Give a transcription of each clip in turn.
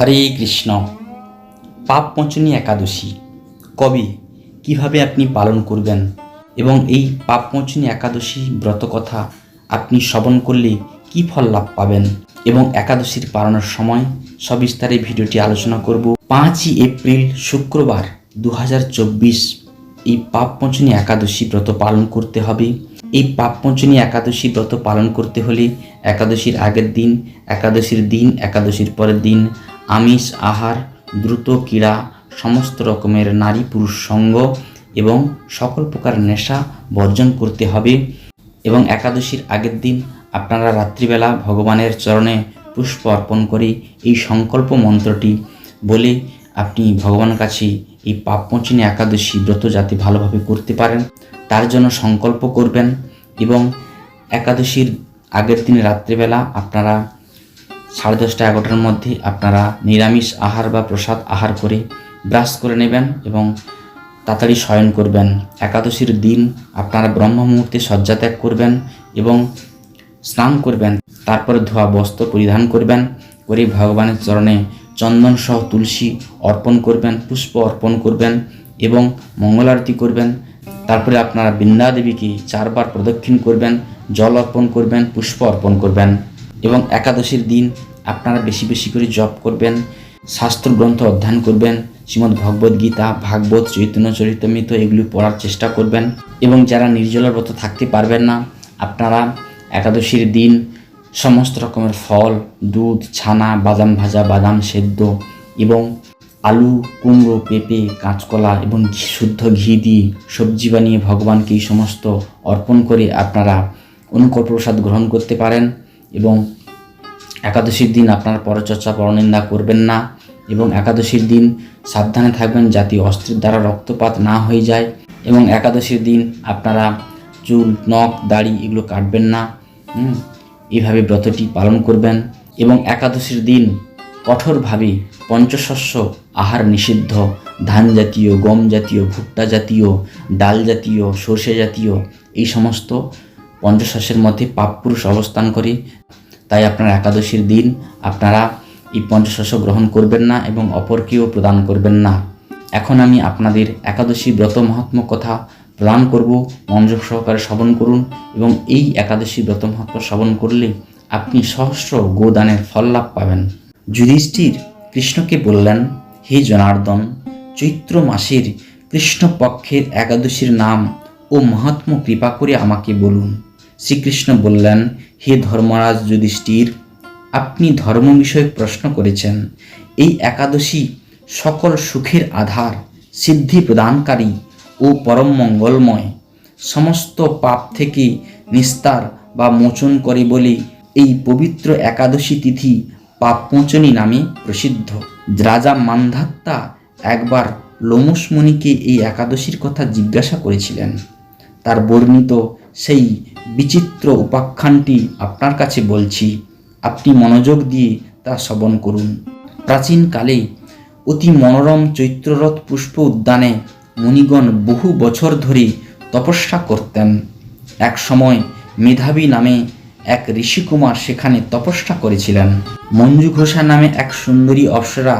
হরে কৃষ্ণ। পাপমোচনী একাদশী। কবে, কীভাবে আপনি পালন করবেন? এবং এই পাপমোচনী একাদশী ব্রত কথা আপনি শ্রবণ করলে কি ফল লাভ পাবেন? এবং একাদশীর পালনের সময় সবিস্তারে ভিডিওটি আলোচনা করব। পাঁচই এপ্রিল শুক্রবার দু হাজার চব্বিশ। এই পাপমোচনী একাদশী ব্রত পালন করতে হবে। এই পাপমোচনী একাদশী ব্রত পালন করতে হলে একাদশীর আগের দিন, একাদশীর দিন, একাদশীর পরের দিন আমিষ, আহার, দ্রুত ক্রীড়া, সমস্ত রকমের নারী পুরুষ সঙ্গ এবং সকল প্রকার নেশা বর্জন করতে হবে এবং একাদশীর আগের দিন আপনারা রাত্রিবেলা ভগবানের চরণে পুষ্প অর্পণ করে এই সংকল্প মন্ত্রটি বলে আপনি ভগবানের কাছে এই পাপমোচনী একাদশী ব্রত যাতে ভালোভাবে করতে পারেন, তার জন্য সংকল্প করবেন এবং একাদশীর আগের দিন রাত্রিবেলা আপনারা সাড়ে দশটা এগারোটার মধ্যে আপনারা নিরামিষ আহার বা প্রসাদ আহার করে ব্রাশ করে নেবেন এবং তাড়াতাড়ি শয়ন করবেন। একাদশীর দিন আপনারা ব্রহ্ম মুহূর্তে শয্যা ত্যাগ করবেন এবং স্নান করবেন। তারপরে ধোয়া বস্ত্র পরিধান করবেন। করে ভগবানের চরণে চন্দন সহ তুলসী অর্পণ করবেন, পুষ্প অর্পণ করবেন এবং মঙ্গল আরতি করবেন। তারপরে আপনারা বৃন্দা দেবীকে চারবার প্রদক্ষিণ করবেন, জল অর্পণ করবেন, পুষ্প অর্পণ করবেন। এবং একাদশীর দিন আপনারা বেশি বেশি করে জপ করবেন শাস্ত্র গ্রন্থ অধ্যয়ন করবেন শ্রীমদ্ ভগবদ গীতা, ভাগবত, চৈতন্য, চরিতমিত এগুলি পড়ার চেষ্টা করবেন এবং যারা নির্জলা ব্রত থাকতে পারবেন না, আপনারা একাদশীর দিন সমস্ত রকমের ফল, দুধ, ছানা, বাদাম ভাজা, বাদাম সেদ্ধ এবং আলু, কুমড়ো, পেঁপে, কাঁচকলা এবং শুদ্ধ ঘি দিয়ে সবজি বানিয়ে ভগবানকে এই সমস্ত অর্পণ করে আপনারা অনুকল্প প্রসাদ গ্রহণ করতে পারেন। এবং একাদশীর দিন আপনারা পরচর্চা পরনিন্দা করবেন না এবং একাদশীর দিন সাবধানে থাকবেন যাতে অস্ত্রের দ্বারা রক্তপাত না হয়ে যায় এবং একাদশীর দিন আপনারা চুল নখ দাড়ি এগুলো কাটবেন না। হুম, এইভাবে ব্রতটি পালন করবেন এবং একাদশীর দিন কঠোরভাবে পঞ্চশস্য আহার নিষিদ্ধ ধান জাতীয় গম জাতীয় ভুট্টা জাতীয় ডাল জাতীয় সর্ষে জাতীয় এই সমস্ত পঞ্চশস্যের মধ্যে পাপপুরুষ অবস্থান করে। তাই আপনার একাদশীর দিন আপনারা এই পঞ্চশস্য গ্রহণ করবেন না এবং অপরকেও প্রদান করবেন না। এখন আমি আপনাদের একাদশী ব্রত মহাত্ম কথা প্রদান করব। মনোযোগ সহকারে শ্রবণ করুন এবং এই একাদশী ব্রত মহাত্ম শ্রবণ করলে আপনি সহস্র গোদানের ফল লাভ পাবেন। যুধিষ্ঠির কৃষ্ণকে বললেন, হে জনার্দন, চৈত্র মাসের কৃষ্ণপক্ষের একাদশীর নাম ও মহাত্ম কৃপা করে আমাকে বলুন। শ্রীকৃষ্ণ বললেন, হে ধর্মরাজ যুধিষ্ঠির, আপনি ধর্ম বিষয়ক প্রশ্ন করেছেন। এই একাদশী সকল সুখের আধার, সিদ্ধি প্রদানকারী ও পরম মঙ্গলময়। সমস্ত পাপ থেকে নিস্তার বা মোচন করে বলে এই পবিত্র একাদশী তিথি পাপমোচনী নামে প্রসিদ্ধ। রাজা মান্ধাত্তা একবার লোমস মুনিকে এই একাদশীর কথা জিজ্ঞাসা করেছিলেন। তার বর্ণিত সেই বিচিত্র উপাখ্যানটি আপনার কাছে বলছি, আপনি মনোযোগ দিয়ে তা শ্রবণ করুন। প্রাচীনকালে অতি মনোরম চৈত্ররথ পুষ্প উদ্যানে মুনিগণ বহু বছর ধরে তপস্যা করতেন। এক সময় মেধাবী নামে এক ঋষিকুমার সেখানে তপস্যা করেছিলেন। মঞ্জু ঘোষা নামে এক সুন্দরী অপ্সরা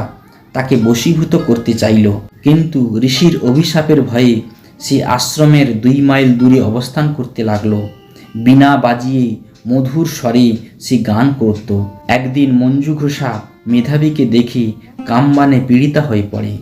তাকে বশীভূত করতে চাইল, কিন্তু ঋষির অভিশাপের ভয়ে সে আশ্রমের দুই মাইল দূরে অবস্থান করতে লাগল। বিনা বাজিয়ে মধুর স্বরে সে গান করত। একদিন মঞ্জু ঘোষা মেধাবীকে দেখে কামবানে পীড়িতা হয়ে পড়ে।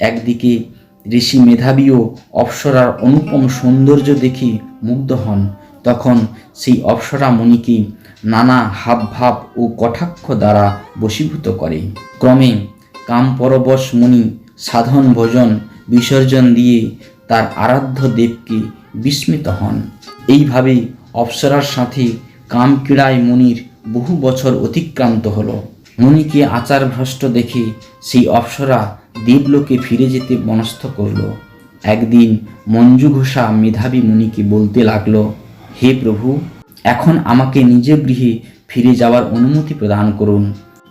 একদিকে ঋষি মেধাবীও অপ্সরার অনুপম সৌন্দর্য দেখে মুগ্ধ হন। তখন সেই অপ্সরা মুনিকে নানা হাবভাব ও কটাক্ষ দ্বারা বশীভূত করে। ক্রমে কামপরবশ মুনি সাধন ভোজন বিসর্জন দিয়ে তার আরাধ্য দেবকে বিস্মিত হন। এইভাবে অপ্সরার সাথে কামক্রীড়ায় মুনির বহু বছর অতিক্রান্ত হলো। মুনিকে আচার ভ্রষ্ট দেখে সেই অপ্সরা দেবলোকে ফিরে যেতে মনস্থ করল। একদিন মঞ্জু ঘোষা মেধাবী মুনিকে বলতে লাগল, হে প্রভু, এখন আমাকে নিজ গৃহে ফিরে যাওয়ার অনুমতি প্রদান করুন।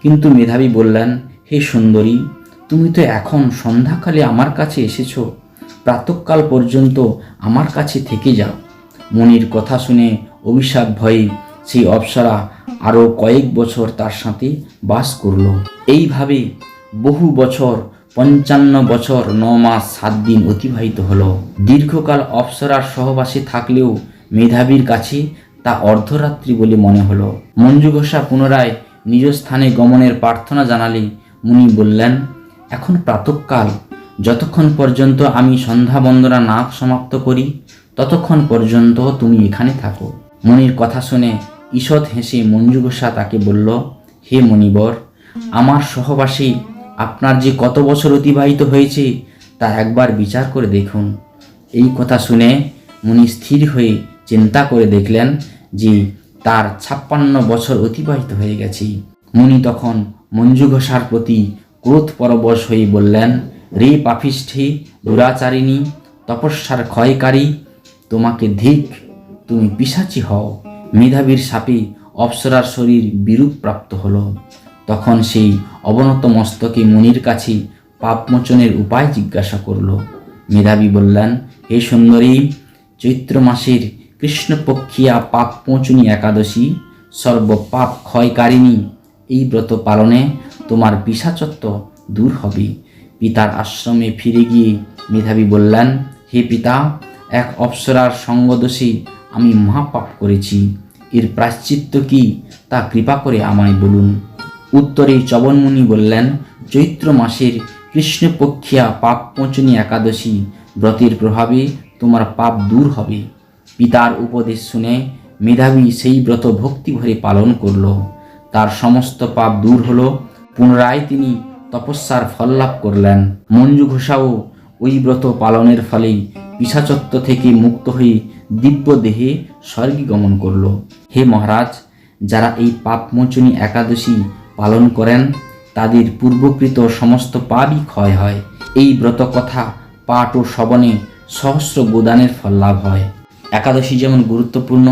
কিন্তু মেধাবী বললেন, হে সুন্দরী, তুমি তো এখন সন্ধ্যাকালে আমার কাছে এসেছ। প্রাতকাল পর্যন্ত আমার কাছে থেকে যাও। মনির কথা শুনে অভিশাপ ভয়ে সেই অপ্সরা আরও কয়েক বছর তার সাথে বাস করল। এইভাবে বহু বছর, পঞ্চান্ন বছর, ন মাস, সাত দিন অতিবাহিত হলো। দীর্ঘকাল অপ্সরার সহবাসে থাকলেও মেধাবীর কাছে তা অর্ধরাত্রি বলে মনে হলো। মঞ্জু ঘোষা পুনরায় নিজ স্থানে গমনের প্রার্থনা জানালে মুনি বললেন, এখন প্রাতঃকাল যতক্ষণ পর্যন্ত আমি সন্ধ্যা বন্দনা না সমাপ্ত করি, ততক্ষণ পর্যন্ত তুমি এখানে থাকো। মনির কথা শুনে ঈষৎ হেসে মঞ্জু ঘোষা তাকে বলল, হে মণিবর, আমার সহবাসী, আপনার যে কত বছর অতিবাহিত হয়েছে, তা একবার বিচার করে দেখুন। এই কথা শুনে মুনি স্থির হয়ে চিন্তা করে দেখলেন যে তার ছাপ্পান্ন বছর অতিবাহিত হয়ে গেছে। মুনি তখন মঞ্জু ঘোষার প্রতি ক্রোধ পরবশ হয়ে বললেন রে পাপিষ্ঠে দুরাচারিণী, তপস্যার ক্ষয়কারী, তোমাকে ধিক, তুমি পিসাচি হও। মেধাবীর সাপে অপ্সরার শরীর বিরূপ প্রাপ্ত হল। তখন সেই অবনত মস্তকে মুনির কাছে পাপমোচনের উপায় জিজ্ঞাসা করল। মেধাবী বললেন, হে সুন্দরী, চৈত্র মাসের কৃষ্ণপক্ষিয়া পাপমোচনী একাদশী, সর্বপাপ ক্ষয়কারিণী, এই ব্রত পালনে তোমার পিসাচত্ব দূর হবে। পিতার আশ্রমে ফিরে গিয়ে মেধাবী বললেন, হে পিতা, এক অপ্সরার সঙ্গদোষী আমি মহাপাপ করেছি। এর প্রাশ্চিত্য কি তা কৃপা করে আমায় বলুন। উত্তরে চবনমুনি বললেন, চৈত্র মাসের কৃষ্ণপক্ষিয়া পাপ পঞ্চনী একাদশী ব্রতের প্রভাবে তোমার পাপ দূর হবে পিতার উপদেশ শুনে মেধাবী সেই ব্রত ভক্তি ভরে পালন করল। তার সমস্ত পাপ দূর হলো। পুনরায় তিনি তপস্যার ফল লাভ করলেন। মঞ্জু ঘোষাও ওই ব্রত পালনের ফলেই পিসাচত্ব থেকে মুক্ত হয়ে দিব্য দেহে স্বর্গে গমন করল। হে মহারাজ, যারা এই পাপমোচনী একাদশী পালন করেন, তাদের পূর্বকৃত সমস্ত পাপই ক্ষয় হয়। এই ব্রত কথা পাঠ ও শ্রবণে সহস্র গোদানের ফল লাভ হয়। একাদশী যেমন গুরুত্বপূর্ণ,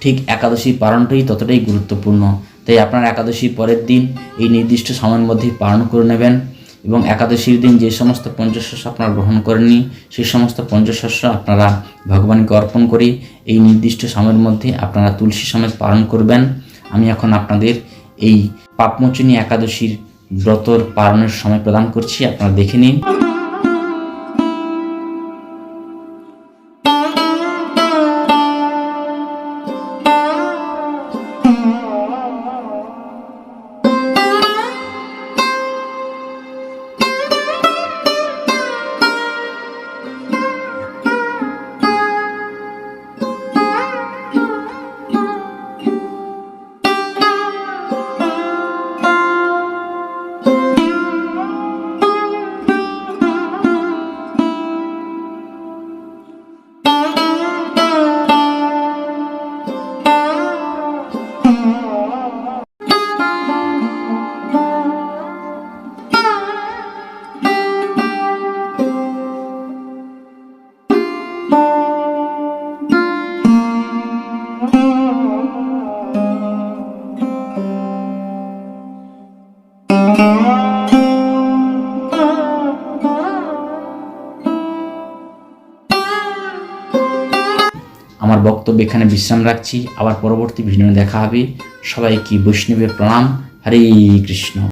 ঠিক একাদশী পালনটাই ততটাই গুরুত্বপূর্ণ। তাই আপনার একাদশীর পরের দিন এই নির্দিষ্ট সময়ের মধ্যেই পালন করে নেবেন এবং একাদশীর দিন যে সমস্ত পঞ্চশস্য আপনারা গ্রহণ করেননি, সেই সমস্ত পঞ্চশস্য আপনারা ভগবানকে অর্পণ করে এই নির্দিষ্ট সময়ের মধ্যে আপনারা তুলসী সমেত পালন করবেন। আমি এখন আপনাদের এই পাপমোচনী একাদশীর ব্রতর পালনের সময় প্রদান করছি, আপনারা দেখে নিন। আমার বক্তব্য এখানে বিশ্রাম রাখছি। আবার পরবর্তী ভিডিও দেখা হবে। সবাইকে বৈষ্ণবের প্রণাম। হরে কৃষ্ণ।